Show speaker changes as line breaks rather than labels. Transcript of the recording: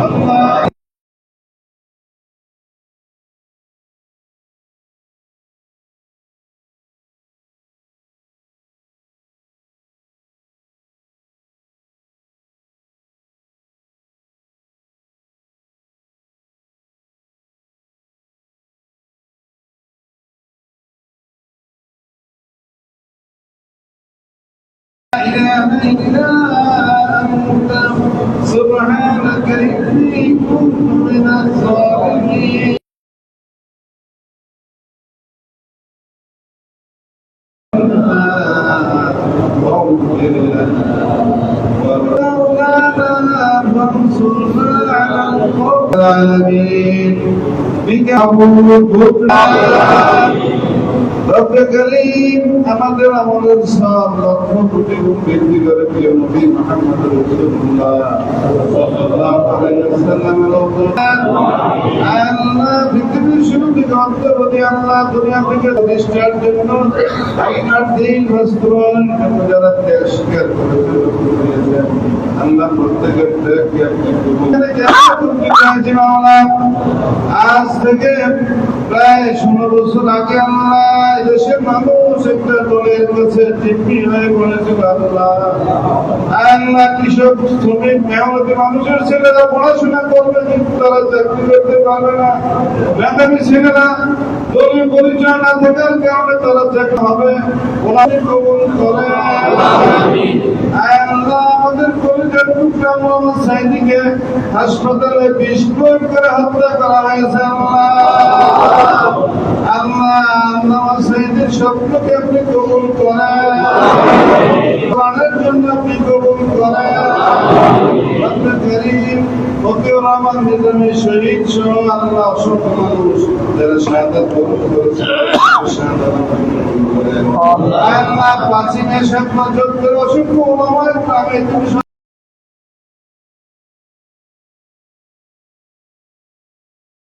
كما إله إلا أنت سبحانك إني كنت من الظالمين واغفر لنا ومولانا فانصرنا على القوم العالمين بك أقول রব্বে করিম আমাদের আমাদের সব লক্ষ কোটি গুণ বৃদ্ধি করে প্রিয় নবী মুহাম্মদ রাসূলুল্লাহ সাল্লাল্লাহু প্রত্যেকের থেকে প্রায় ষোলো বছর আগে আল্লাহ দেশের মানুষ একটা দলের কাছে টিপি হয়ে পড়েছিল আল্লাহ কৃষক, শ্রমিক, মেহনতি মানুষের ছেলেরা পড়াশোনা করবে, কিন্তু তারা চাকরি করতে পারবে না। মেধাবী ছেলেরা দলীয় পরিচয় না থাকার কারণে তারা চাকরি হবে। ওনাকে কবুল করে সাইদিকে হাসপাতালে প্রয়োগ করে হত্যা করা হয়েছে আল্লাহ। আল্লাহ সাইদের স্বপ্নকে আপনি কবুল করেন। প্রাণের জন্য আপনি কবুল করেন। রব্বে করিম ফকির রহমান নিজামী শহীদ সহ আল্লাহ অসংখ্য মানুষ যারা শাহাদাত বরণ করেছে আল্লাহ। পাঁচই মে সাত বছর ধরে অসংখ্য ওলামায়ে তুমি